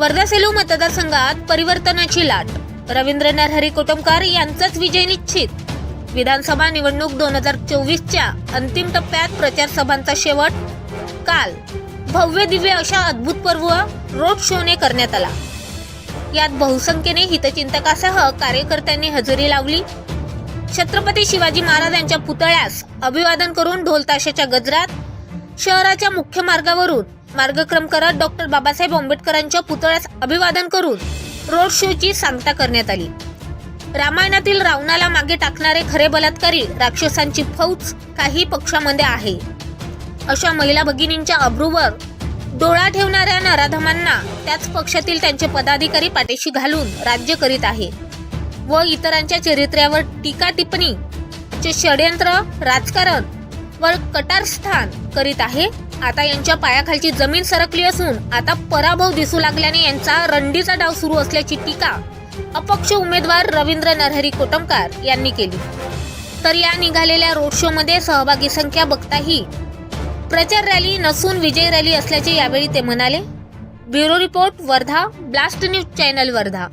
वर्धा सेलू मतदारसंघात परिवर्तनाची लाट. रवींद्र नरहरी कोटमकर यांचाच विजय निश्चित. विधानसभा निवडणूक दोन हजार चोवीसच्या अंतिम टप्प्यात प्रचार सभांचा शेवट. काल भव्य दिव्य अशा अद्भुतपूर्व रोड शोने करण्यात आला. यात बहुसंख्येने हितचिंतकासह कार्यकर्त्यांनी हजेरी लावली. छत्रपती शिवाजी महाराज यांच्या पुतळ्यास अभिवादन करून ढोलताशाच्या गजरात शहराच्या मुख्य मार्गावरून मार्गक्रम करत डॉक्टर बाबासाहेब आंबेडकरांच्या पुतळ्यास अभिवादन करून रोड शोची सांगता करण्यात आली. रामायणातील रावणाला मागे टाकणारे खरे बलात्कारी राक्षसांची फौज काही पक्षामध्ये आहे. अशा महिला भगिनींच्या अब्रूवर डोळा ठेवणाऱ्या नराधमांना त्याच पक्षातील त्यांचे पदाधिकारी पाठीशी घालून राज्य करीत आहे व इतरांच्या चरित्र्यावर टीका टिप्पणी चे षडयंत्र राजकारण व कटारस्थान करीत आहे. आता यांच्या पायाखालची जमीन सरकली असून आता पराभव दिसू लागल्याने यांचा रंडीचा डाव सुरू असल्याची टीका अपक्ष उमेदवार रवींद्र नरहरी कोटमकार यांनी केली. तर या निघालेल्या रोड शो मध्ये सहभागी संख्या बघताही प्रचार रॅली नसून विजय रॅली असल्याचे यावेळी ते म्हणाले. Bureau report Wardha blast news channel Wardha.